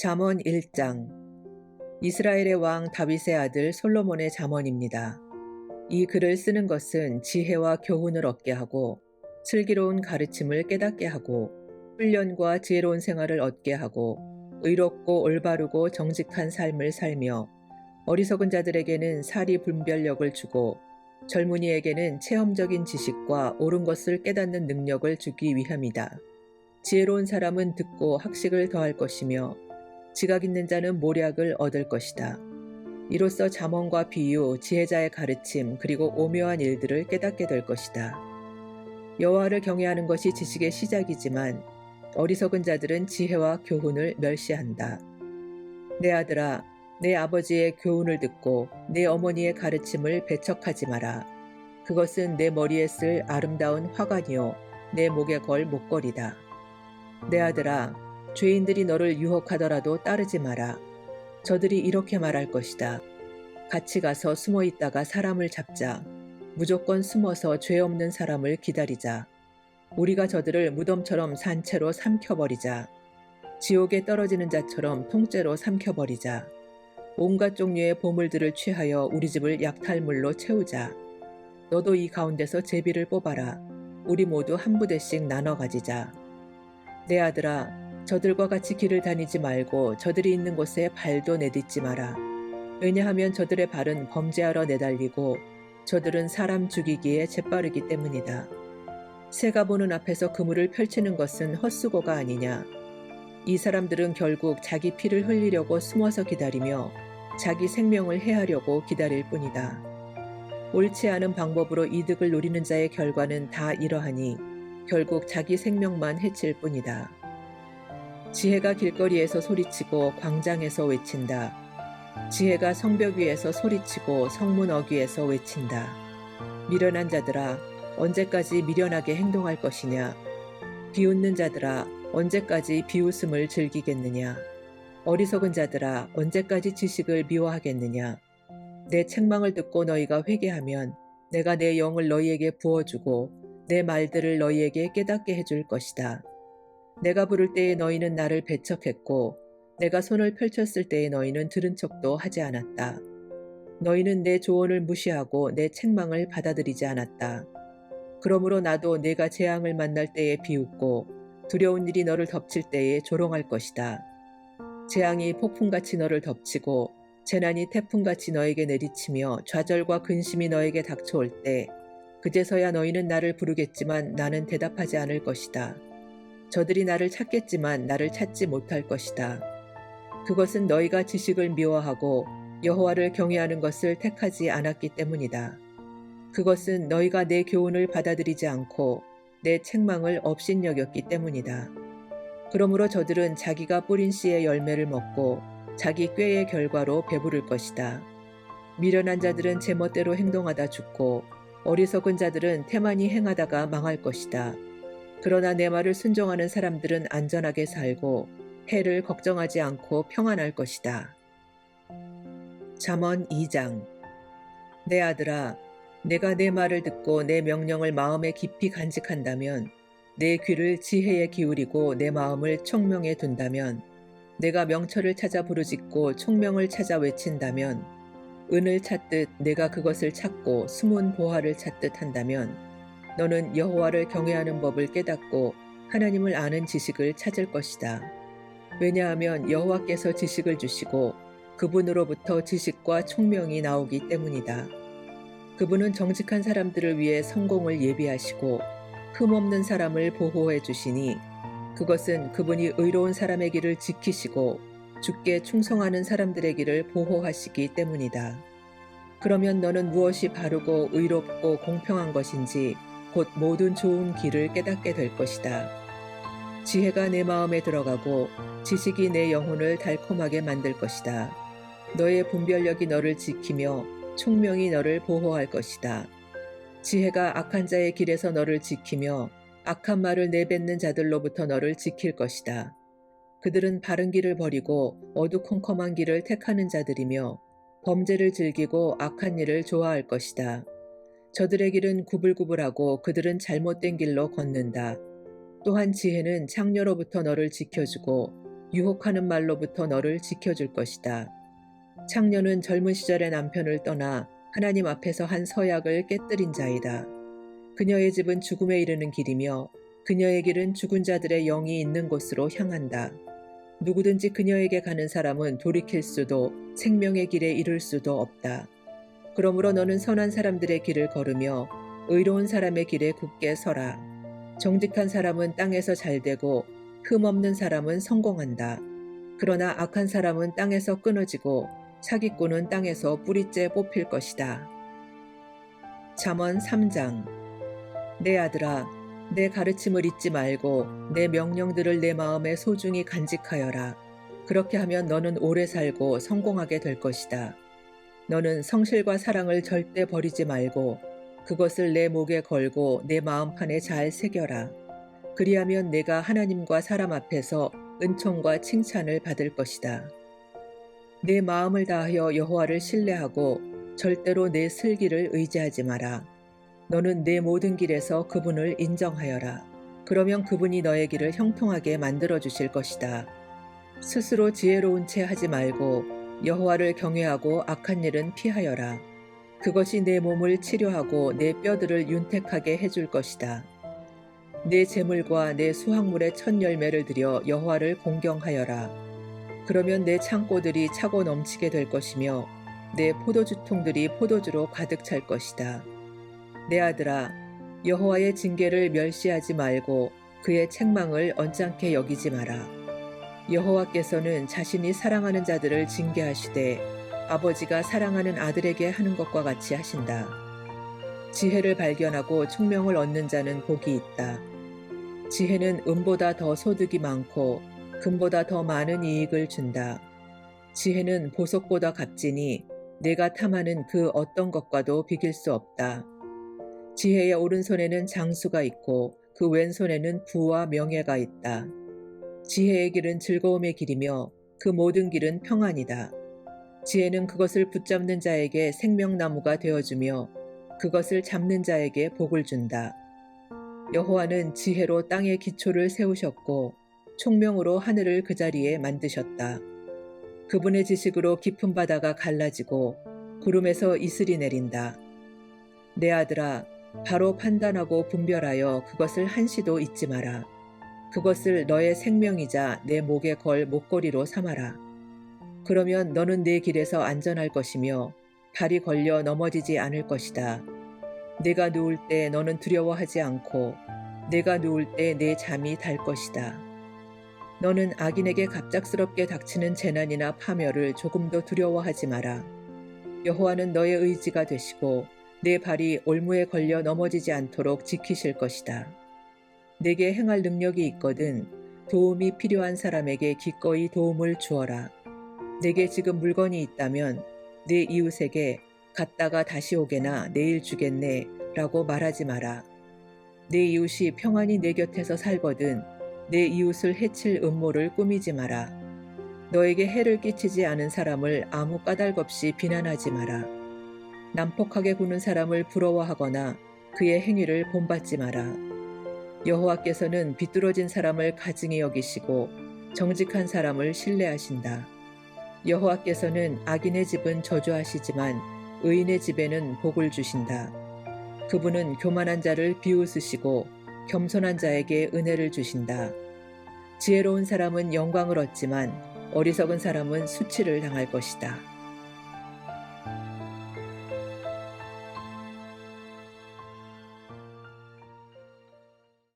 잠언 1장 이스라엘의 왕 다윗의 아들 솔로몬의 잠언입니다. 이 글을 쓰는 것은 지혜와 교훈을 얻게 하고 슬기로운 가르침을 깨닫게 하고 훈련과 지혜로운 생활을 얻게 하고 의롭고 올바르고 정직한 삶을 살며 어리석은 자들에게는 사리 분별력을 주고 젊은이에게는 체험적인 지식과 옳은 것을 깨닫는 능력을 주기 위함이다. 지혜로운 사람은 듣고 학식을 더할 것이며 지각 있는 자는 모략을 얻을 것이다. 이로써 잠언과 비유, 지혜자의 가르침, 그리고 오묘한 일들을 깨닫게 될 것이다. 여호와를 경외하는 것이 지식의 시작이지만 어리석은 자들은 지혜와 교훈을 멸시한다. 내 아들아, 내 아버지의 교훈을 듣고 내 어머니의 가르침을 배척하지 마라. 그것은 내 머리에 쓸 아름다운 화관이요, 내 목에 걸 목걸이다. 내 아들아, 죄인들이 너를 유혹하더라도 따르지 마라. 저들이 이렇게 말할 것이다. 같이 가서 숨어 있다가 사람을 잡자. 무조건 숨어서 죄 없는 사람을 기다리자. 우리가 저들을 무덤처럼 산채로 삼켜버리자. 지옥에 떨어지는 자처럼 통째로 삼켜버리자. 온갖 종류의 보물들을 취하여 우리 집을 약탈물로 채우자. 너도 이 가운데서 제비를 뽑아라. 우리 모두 한 부대씩 나눠 가지자. 내 아들아, 저들과 같이 길을 다니지 말고 저들이 있는 곳에 발도 내딛지 마라. 왜냐하면 저들의 발은 범죄하러 내달리고 저들은 사람 죽이기에 재빠르기 때문이다. 새가 보는 앞에서 그물을 펼치는 것은 헛수고가 아니냐. 이 사람들은 결국 자기 피를 흘리려고 숨어서 기다리며 자기 생명을 해하려고 기다릴 뿐이다. 옳지 않은 방법으로 이득을 노리는 자의 결과는 다 이러하니 결국 자기 생명만 해칠 뿐이다. 지혜가 길거리에서 소리치고 광장에서 외친다. 지혜가 성벽 위에서 소리치고 성문 어귀에서 외친다. 미련한 자들아, 언제까지 미련하게 행동할 것이냐? 비웃는 자들아, 언제까지 비웃음을 즐기겠느냐? 어리석은 자들아, 언제까지 지식을 미워하겠느냐? 내 책망을 듣고 너희가 회개하면 내가 내 영을 너희에게 부어주고 내 말들을 너희에게 깨닫게 해줄 것이다. 내가 부를 때에 너희는 나를 배척했고 내가 손을 펼쳤을 때에 너희는 들은 척도 하지 않았다. 너희는 내 조언을 무시하고 내 책망을 받아들이지 않았다. 그러므로 나도 내가 재앙을 만날 때에 비웃고 두려운 일이 너를 덮칠 때에 조롱할 것이다. 재앙이 폭풍같이 너를 덮치고 재난이 태풍같이 너에게 내리치며 좌절과 근심이 너에게 닥쳐올 때 그제서야 너희는 나를 부르겠지만 나는 대답하지 않을 것이다. 저들이 나를 찾겠지만 나를 찾지 못할 것이다. 그것은 너희가 지식을 미워하고 여호와를 경외하는 것을 택하지 않았기 때문이다. 그것은 너희가 내 교훈을 받아들이지 않고 내 책망을 업신여겼기 때문이다. 그러므로 저들은 자기가 뿌린 씨의 열매를 먹고 자기 꾀의 결과로 배부를 것이다. 미련한 자들은 제멋대로 행동하다 죽고 어리석은 자들은 태만히 행하다가 망할 것이다. 그러나 내 말을 순종하는 사람들은 안전하게 살고 해를 걱정하지 않고 평안할 것이다. 잠언 2장 내 아들아 내가 내 말을 듣고 내 명령을 마음에 깊이 간직한다면 내 귀를 지혜에 기울이고 내 마음을 총명에 둔다면 내가 명철을 찾아 부르짖고 총명을 찾아 외친다면 은을 찾듯 내가 그것을 찾고 숨은 보화를 찾듯 한다면 너는 여호와를 경외하는 법을 깨닫고 하나님을 아는 지식을 찾을 것이다. 왜냐하면 여호와께서 지식을 주시고 그분으로부터 지식과 총명이 나오기 때문이다. 그분은 정직한 사람들을 위해 성공을 예비하시고 흠없는 사람을 보호해 주시니 그것은 그분이 의로운 사람의 길을 지키시고 주께 충성하는 사람들의 길을 보호하시기 때문이다. 그러면 너는 무엇이 바르고 의롭고 공평한 것인지 곧 모든 좋은 길을 깨닫게 될 것이다. 지혜가 내 마음에 들어가고 지식이 내 영혼을 달콤하게 만들 것이다. 너의 분별력이 너를 지키며 총명이 너를 보호할 것이다. 지혜가 악한 자의 길에서 너를 지키며 악한 말을 내뱉는 자들로부터 너를 지킬 것이다. 그들은 바른 길을 버리고 어두컴컴한 길을 택하는 자들이며 범죄를 즐기고 악한 일을 좋아할 것이다. 저들의 길은 구불구불하고 그들은 잘못된 길로 걷는다. 또한 지혜는 창녀로부터 너를 지켜주고 유혹하는 말로부터 너를 지켜줄 것이다. 창녀는 젊은 시절의 남편을 떠나 하나님 앞에서 한 서약을 깨뜨린 자이다. 그녀의 집은 죽음에 이르는 길이며 그녀의 길은 죽은 자들의 영이 있는 곳으로 향한다. 누구든지 그녀에게 가는 사람은 돌이킬 수도 생명의 길에 이를 수도 없다. 그러므로 너는 선한 사람들의 길을 걸으며 의로운 사람의 길에 굳게 서라. 정직한 사람은 땅에서 잘되고 흠 없는 사람은 성공한다. 그러나 악한 사람은 땅에서 끊어지고 사기꾼은 땅에서 뿌리째 뽑힐 것이다. 잠언 3장 내 아들아 내 가르침을 잊지 말고 내 명령들을 내 마음에 소중히 간직하여라. 그렇게 하면 너는 오래 살고 성공하게 될 것이다. 너는 성실과 사랑을 절대 버리지 말고 그것을 내 목에 걸고 내 마음판에 잘 새겨라. 그리하면 내가 하나님과 사람 앞에서 은총과 칭찬을 받을 것이다. 내 마음을 다하여 여호와를 신뢰하고 절대로 내 슬기를 의지하지 마라. 너는 내 모든 길에서 그분을 인정하여라. 그러면 그분이 너의 길을 형통하게 만들어 주실 것이다. 스스로 지혜로운 채 하지 말고 여호와를 경외하고 악한 일은 피하여라. 그것이 내 몸을 치료하고 내 뼈들을 윤택하게 해줄 것이다. 내 재물과 내 수확물의 첫 열매를 들여 여호와를 공경하여라. 그러면 내 창고들이 차고 넘치게 될 것이며 내 포도주통들이 포도주로 가득 찰 것이다. 내 아들아, 여호와의 징계를 멸시하지 말고 그의 책망을 언짢게 여기지 마라. 여호와께서는 자신이 사랑하는 자들을 징계하시되 아버지가 사랑하는 아들에게 하는 것과 같이 하신다. 지혜를 발견하고 총명을 얻는 자는 복이 있다. 지혜는 은보다 더 소득이 많고 금보다 더 많은 이익을 준다. 지혜는 보석보다 값지니 내가 탐하는 그 어떤 것과도 비길 수 없다. 지혜의 오른손에는 장수가 있고 그 왼손에는 부와 명예가 있다. 지혜의 길은 즐거움의 길이며 그 모든 길은 평안이다. 지혜는 그것을 붙잡는 자에게 생명나무가 되어주며 그것을 잡는 자에게 복을 준다. 여호와는 지혜로 땅의 기초를 세우셨고 총명으로 하늘을 그 자리에 만드셨다. 그분의 지식으로 깊은 바다가 갈라지고 구름에서 이슬이 내린다. 내 아들아, 바로 판단하고 분별하여 그것을 한시도 잊지 마라. 그것을 너의 생명이자 내 목에 걸 목걸이로 삼아라. 그러면 너는 내 길에서 안전할 것이며 발이 걸려 넘어지지 않을 것이다. 내가 누울 때 너는 두려워하지 않고 내가 누울 때 내 잠이 달 것이다. 너는 악인에게 갑작스럽게 닥치는 재난이나 파멸을 조금도 두려워하지 마라. 여호와는 너의 의지가 되시고 내 발이 올무에 걸려 넘어지지 않도록 지키실 것이다. 내게 행할 능력이 있거든 도움이 필요한 사람에게 기꺼이 도움을 주어라. 내게 지금 물건이 있다면 내 이웃에게 갔다가 다시 오게나 내일 주겠네 라고 말하지 마라. 내 이웃이 평안히 내 곁에서 살거든 내 이웃을 해칠 음모를 꾸미지 마라. 너에게 해를 끼치지 않은 사람을 아무 까닭 없이 비난하지 마라. 난폭하게 구는 사람을 부러워하거나 그의 행위를 본받지 마라. 여호와께서는 비뚤어진 사람을 가증히 여기시고 정직한 사람을 신뢰하신다. 여호와께서는 악인의 집은 저주하시지만 의인의 집에는 복을 주신다. 그분은 교만한 자를 비웃으시고 겸손한 자에게 은혜를 주신다. 지혜로운 사람은 영광을 얻지만 어리석은 사람은 수치를 당할 것이다.